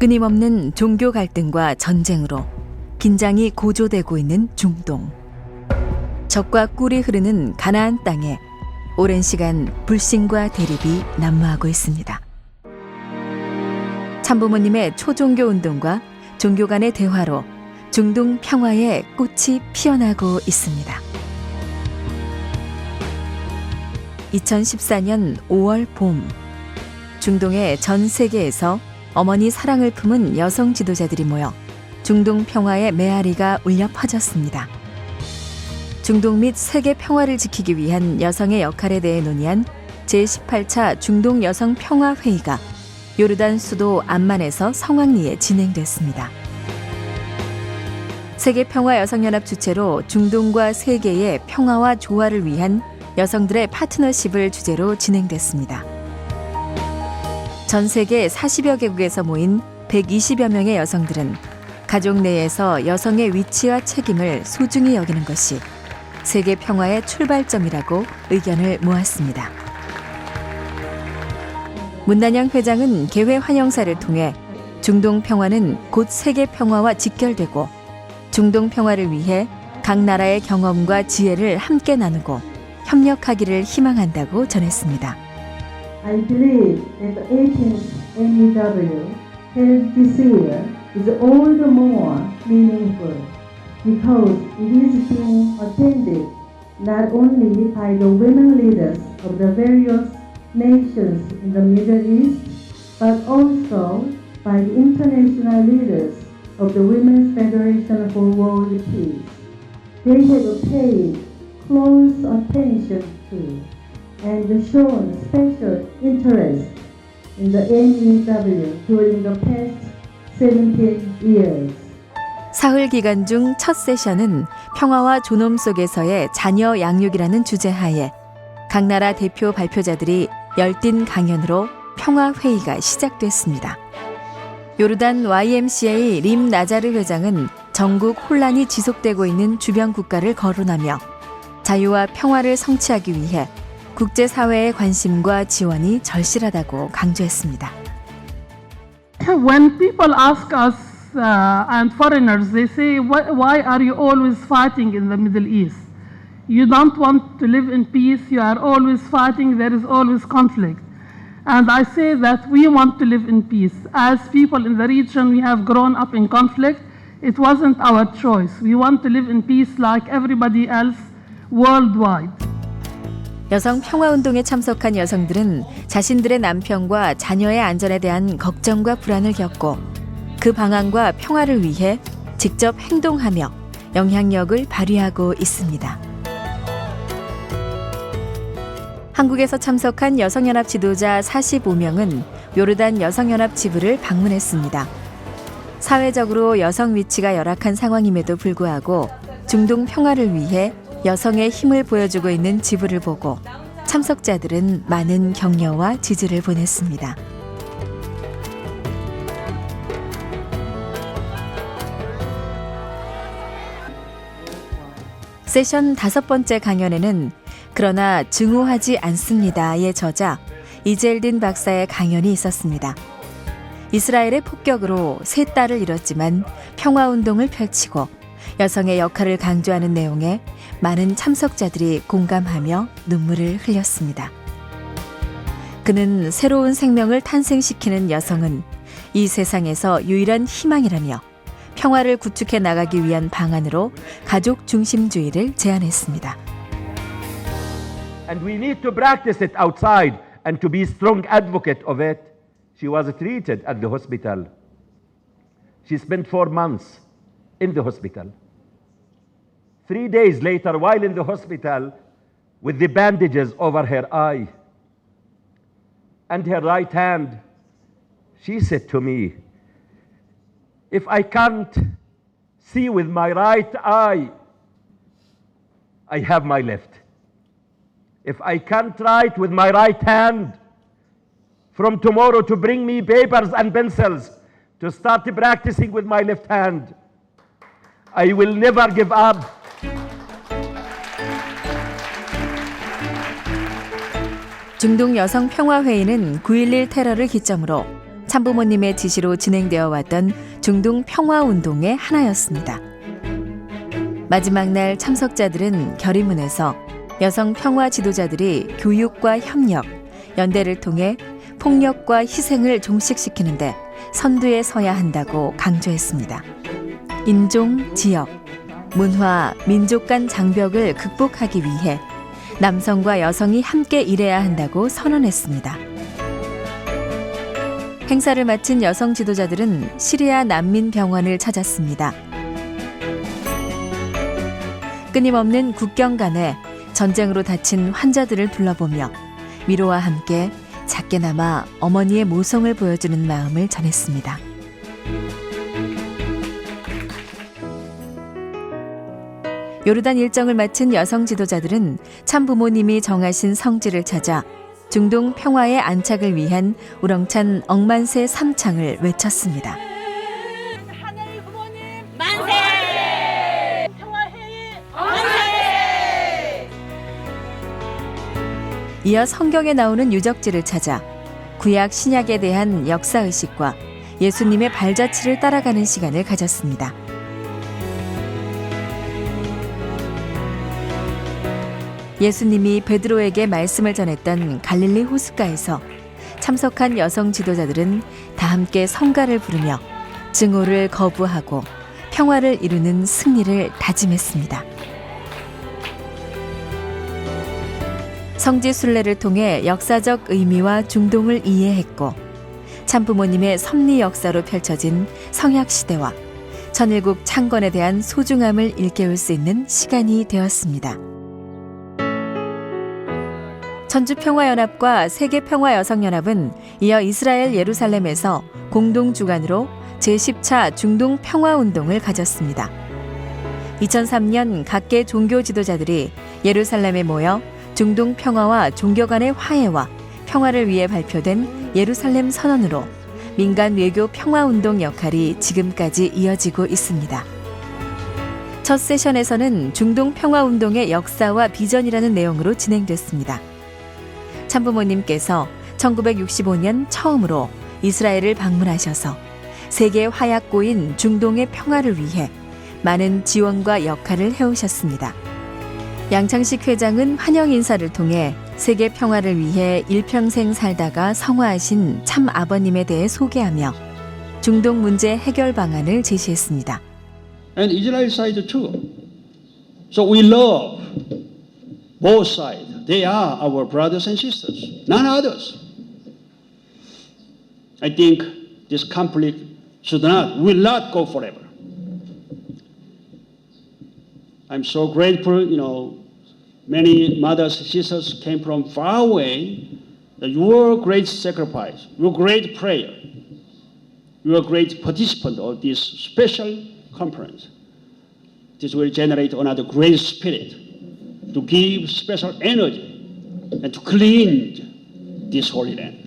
끊임없는 종교 갈등과 전쟁으로 긴장이 고조되고 있는 중동. 적과 꿀이 흐르는 가나안 땅에 오랜 시간 불신과 대립이 난무하고 있습니다. 참부모님의 초종교 운동과 종교 간의 대화로 중동 평화의 꽃이 피어나고 있습니다. 2014년 5월 봄 중동의 전 세계에서 어머니 사랑을 품은 여성 지도자들이 모여 중동 평화의 메아리가 울려 퍼졌습니다. 중동 및 세계 평화를 지키기 위한 여성의 역할에 대해 논의한 제18차 중동 여성 평화 회의가 요르단 수도 암만에서 성황리에 진행됐습니다. 세계 평화 여성연합 주최로 중동과 세계의 평화와 조화를 위한 여성들의 파트너십을 주제로 진행됐습니다. 전 세계 40여 개국에서 모인 120여 명의 여성들은 가족 내에서 여성의 위치와 책임을 소중히 여기는 것이 세계 평화의 출발점이라고 의견을 모았습니다. 문난영 회장은 개회 환영사를 통해 중동 평화는 곧 세계 평화와 직결되고 중동 평화를 위해 각 나라의 경험과 지혜를 함께 나누고 협력하기를 희망한다고 전했습니다. I believe that the 18th NEW held this year is all the more meaningful because it is being attended not only by the women leaders of the various nations in the Middle East, but also by the international leaders of the Women's Federation for World Peace. They have paid close attention to and shown special interest in the NEW during the past 17 years. 사흘 기간 중 첫 세션은 평화와 존엄 속에서의 자녀 양육이라는 주제 하에 각 나라 대표 발표자들이 열띤 강연으로 평화 회의가 시작됐습니다. 요르단 YMCA 림 나자르 회장은 전국 혼란이 지속되고 있는 주변 국가를 거론하며 자유와 평화를 성취하기 위해 국제사회의 관심과 지원이 절실하다고 강조했습니다. when people ask us uh, and foreigners, they say, why, why are you always fighting in the Middle East? You don't want to live in peace, you are always fighting, there is always conflict. And I say that we want to live in peace. As people in the region, we have grown up in conflict. It wasn't our choice. We want to live in peace like everybody else worldwide. 여성 평화 운동에 참석한 여성들은 자신들의 남편과 자녀의 안전에 대한 걱정과 불안을 겪고 그 방안과 평화를 위해 직접 행동하며 영향력을 발휘하고 있습니다. 한국에서 참석한 여성연합 지도자 45명은 요르단 여성연합 지부를 방문했습니다. 사회적으로 여성 위치가 열악한 상황임에도 불구하고 중동 평화를 위해 여성의 힘을 보여주고 있는 지부를 보고 참석자들은 많은 격려와 지지를 보냈습니다. 세션 다섯 번째 강연에는 그러나 증오하지 않습니다의 저자 이젤딘 박사의 강연이 있었습니다. 이스라엘의 폭격으로 세 딸을 잃었지만 평화 운동을 펼치고 여성의 역할을 강조하는 내용에 많은 참석자들이 공감하며 눈물을 흘렸습니다. 그는 새로운 생명을 탄생시키는 여성은 이 세상에서 유일한 희망이라며 평화를 구축해 나가기 위한 방안으로 가족 중심주의를 제안했습니다. and we need to practice it outside and to be strong advocate of it. She was treated at the hospital. She spent four months in the hospital. Three days later, while in the hospital, with the bandages over her eye and her right hand, she said to me, If I can't see with my right eye, I have my left. If I can't write with my right hand, from tomorrow to bring me papers and pencils to start practicing with my left hand, I will never give up. 중동 여성 평화 회의는 9.11 테러를 기점으로 참부모님의 지시로 진행되어 왔던 중동 평화 운동의 하나였습니다. 마지막 날 참석자들은 결의문에서 여성 평화 지도자들이 교육과 협력, 연대를 통해 폭력과 희생을 종식시키는데 선두에 서야 한다고 강조했습니다. 인종, 지역, 문화, 민족 간 장벽을 극복하기 위해 남성과 여성이 함께 일해야 한다고 선언했습니다. 행사를 마친 여성 지도자들은 시리아 난민 병원을 찾았습니다. 끊임없는 국경 간에 전쟁으로 다친 환자들을 둘러보며 위로와 함께 작게나마 어머니의 모성을 보여주는 마음을 전했습니다. 요르단 일정을 마친 여성 지도자들은 참부모님이 정하신 성지를 찾아 중동 평화의 안착을 위한 우렁찬 억만세 삼창을 외쳤습니다. 만세! 만세! 이어 성경에 나오는 유적지를 찾아 구약 신약에 대한 역사 의식과 예수님의 발자취를 따라가는 시간을 가졌습니다. 예수님이 베드로에게 말씀을 전했던 갈릴리 호숫가에서 참석한 여성 지도자들은 다 함께 성가를 부르며 증오를 거부하고 평화를 이루는 승리를 다짐했습니다. 성지 순례를 통해 역사적 의미와 중동을 이해했고 참부모님의 섭리 역사로 펼쳐진 성약 시대와 천일국 창건에 대한 소중함을 일깨울 수 있는 시간이 되었습니다. 천주평화연합과 세계평화여성연합은 이어 이스라엘 예루살렘에서 공동 주관으로 제10차 중동 평화운동을 가졌습니다. 2003년 각계 종교 지도자들이 예루살렘에 모여 중동 평화와 종교 간의 화해와 평화를 위해 발표된 예루살렘 선언으로 민간 외교 평화 운동 역할이 지금까지 이어지고 있습니다. 첫 세션에서는 중동 평화 운동의 역사와 비전이라는 내용으로 진행됐습니다. 참부모님께서 1965년 처음으로 이스라엘을 방문하셔서 세계 화약고인 중동의 평화를 위해 많은 지원과 역할을 해오셨습니다. 양창식 회장은 환영 인사를 통해 세계 평화를 위해 일평생 살다가 성화하신 참 아버님에 대해 소개하며 중동 문제 해결 방안을 제시했습니다. and Israel side too. So we love both sides. They are our brothers and sisters, none others. I think this conflict should not, will not go forever. I'm so grateful, you know, many mothers, and sisters came from far away. Your great sacrifice, your great prayer, your great participant of this special conference. This will generate another great spirit to give special energy and to cleanse this holy land.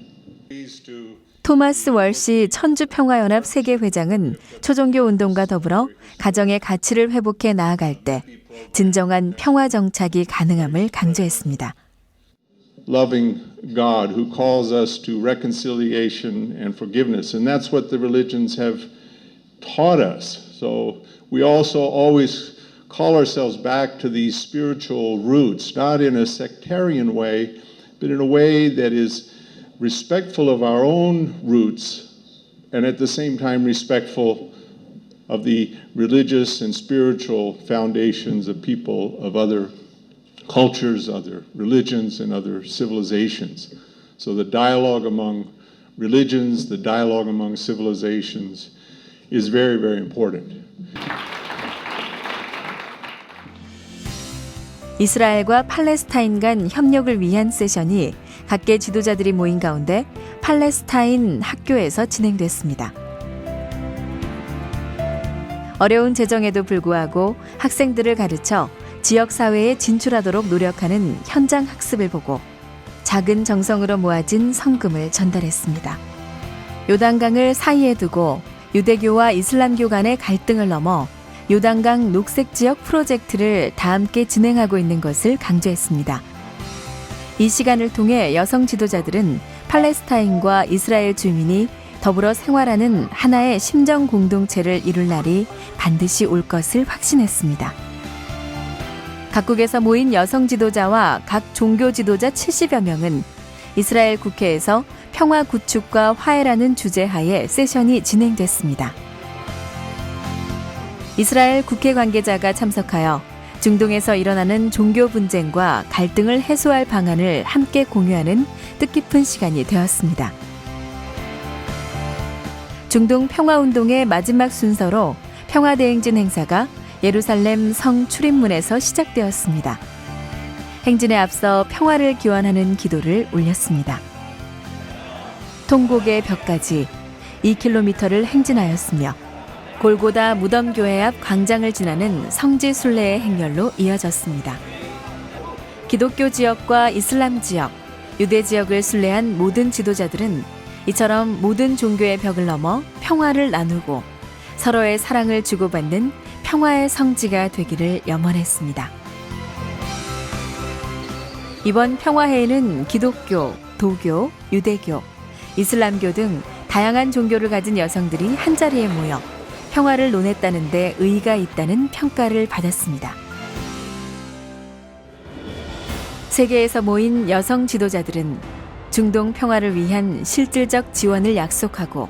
토마스 월시 천주평화연합 세계회장은 초종교 운동과 더불어 가정의 가치를 회복해 나아갈 때 진정한 평화 정착이 가능함을 강조했습니다. loving God who calls us to reconciliation and forgiveness. And that's what the religions have taught us. So we also always call ourselves back to these spiritual roots, not in a sectarian way, but in a way that is respectful of our own roots and at the same time respectful of the religious and spiritual foundations of people of other cultures, other religions, and other civilizations. So the dialogue among religions, the dialogue among civilizations is very, very important. 이스라엘과 팔레스타인 간 협력을 위한 세션이 각계 지도자들이 모인 가운데 팔레스타인 학교에서 진행됐습니다. 어려운 재정에도 불구하고 학생들을 가르쳐 지역 사회에 진출하도록 노력하는 현장 학습을 보고 작은 정성으로 모아진 성금을 전달했습니다. 요단강을 사이에 두고 유대교와 이슬람교 간의 갈등을 넘어 요단강 녹색 지역 프로젝트를 다 함께 진행하고 있는 것을 강조했습니다. 이 시간을 통해 여성 지도자들은 팔레스타인과 이스라엘 주민이 더불어 생활하는 하나의 심정 공동체를 이룰 날이 반드시 올 것을 확신했습니다. 각국에서 모인 여성 지도자와 각 종교 지도자 70여 명은 이스라엘 국회에서 평화 구축과 화해라는 주제 하에 세션이 진행됐습니다. 이스라엘 국회 관계자가 참석하여 중동에서 일어나는 종교 분쟁과 갈등을 해소할 방안을 함께 공유하는 뜻깊은 시간이 되었습니다. 중동 평화운동의 마지막 순서로 평화대행진 행사가 예루살렘 성 출입문에서 시작되었습니다. 행진에 앞서 평화를 기원하는 기도를 올렸습니다. 통곡의 벽까지 2km를 행진하였으며 골고다 무덤교회 앞 광장을 지나는 성지 순례의 행렬로 이어졌습니다. 기독교 지역과 이슬람 지역, 유대 지역을 순례한 모든 지도자들은 이처럼 모든 종교의 벽을 넘어 평화를 나누고 서로의 사랑을 주고받는 평화의 성지가 되기를 염원했습니다. 이번 평화회에는 기독교, 도교, 유대교, 이슬람교 등 다양한 종교를 가진 여성들이 한자리에 모여 평화를 논했다는데 의의가 있다는 평가를 받았습니다. 세계에서 모인 여성 지도자들은 중동 평화를 위한 실질적 지원을 약속하고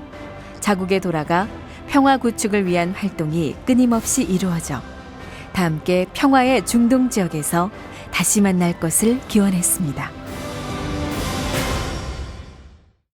자국에 돌아가 평화 구축을 위한 활동이 끊임없이 이루어져 다 함께 평화의 중동 지역에서 다시 만날 것을 기원했습니다.